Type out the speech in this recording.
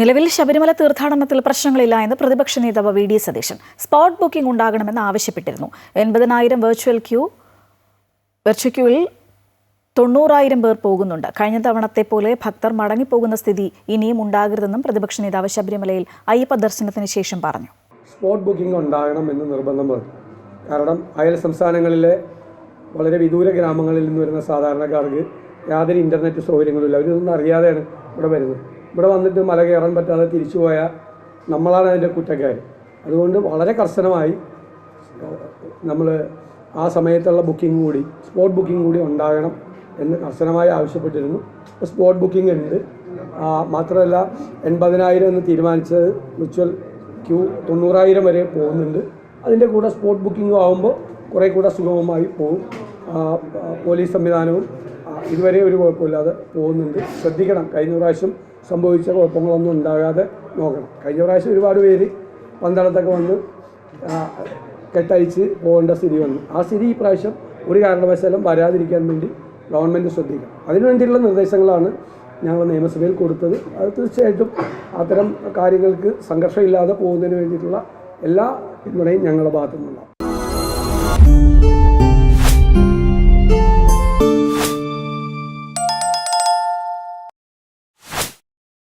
നിലവിൽ ശബരിമല തീർത്ഥാടനത്തിൽ പ്രശ്നങ്ങളില്ല എന്ന് പ്രതിപക്ഷ നേതാവ് V D Satheesan. Spot booking ഉണ്ടാകണമെന്ന് ആവശ്യപ്പെട്ടിരുന്നു. എൺപതിനായിരം വെർച്വൽ ക്യൂ വെർച്വൽ ക്യൂവിൽ തൊണ്ണൂറായിരം പേർ പോകുന്നുണ്ട്. കഴിഞ്ഞ തവണത്തെ പോലെ ഭക്തർ മടങ്ങിപ്പോകുന്ന സ്ഥിതി ഇനിയും ഉണ്ടാകരുതെന്നും പ്രതിപക്ഷ നേതാവ് ശബരിമലയിൽ അയ്യപ്പ ദർശനത്തിന് ശേഷം പറഞ്ഞു. സ്പോട്ട് ബുക്കിംഗ് ഉണ്ടാകണം എന്ന് നിർബന്ധം കാരണം അയൽ സംസ്ഥാനങ്ങളിലെ വളരെ വിദൂര ഗ്രാമങ്ങളിൽ നിന്ന് വരുന്ന സാധാരണക്കാർക്ക് യാതൊരു ഇന്റർനെറ്റ് സൗകര്യങ്ങളുമില്ല അവരിതൊന്നും അറിയാതെയാണ് ഇവിടെ വരുന്നത്. ഇവിടെ വന്നിട്ട് മല കയറാൻ പറ്റാതെ തിരിച്ചു പോയ നമ്മളാണ് അതിന്റെ കുറ്റക്കാർ അതുകൊണ്ട് വളരെ കർശനമായി നമ്മൾ ആ സമയത്തുള്ള ബുക്കിംഗ് കൂടി സ്പോട്ട് ബുക്കിംഗ് കൂടി ഉണ്ടാകണം എന്ന് കർശനമായി ആവശ്യപ്പെട്ടിരുന്നു. സ്പോട്ട് ബുക്കിംഗ് ഉണ്ട്. മാത്രമല്ല എൺപതിനായിരം എന്ന് തീരുമാനിച്ചത് വിർച്വൽ ക്യൂ തൊണ്ണൂറായിരം വരെ പോകുന്നുണ്ട്. അതിന്റെ കൂടെ സ്പോട്ട് ബുക്കിംഗ് ആകുമ്പോൾ കുറേ കൂടെ സുഗമമായി പോകും. പോലീസ് സംവിധാനവും ഇതുവരെ ഒരു കുഴപ്പമില്ലാതെ പോകുന്നുണ്ട്. ശ്രദ്ധിക്കണം. കഴിഞ്ഞ പ്രാവശ്യം സംഭവിച്ച കുഴപ്പങ്ങളൊന്നും ഉണ്ടാകാതെ നോക്കണം. കഴിഞ്ഞ പ്രാവശ്യം ഒരുപാട് പേര് പന്തളത്തൊക്കെ വന്ന് കെട്ടഴിച്ച് പോകേണ്ട സ്ഥിതി വന്നു. ആ സ്ഥിതി ഈ പ്രാവശ്യം ഒരു കാരണവശാലും വരാതിരിക്കാൻ വേണ്ടി ഗവൺമെന്റ് ശ്രദ്ധിക്കണം. അതിനുവേണ്ടിയുള്ള നിർദ്ദേശങ്ങളാണ് ഞങ്ങൾ നിയമസഭയിൽ കൊടുത്തത്. അത് തീർച്ചയായിട്ടും അത്തരം കാര്യങ്ങൾക്ക് സംഘർഷമില്ലാതെ പോകുന്നതിന് വേണ്ടിയിട്ടുള്ള എല്ലാ പിന്തുണയും ഞങ്ങളുടെ ഭാഗത്തു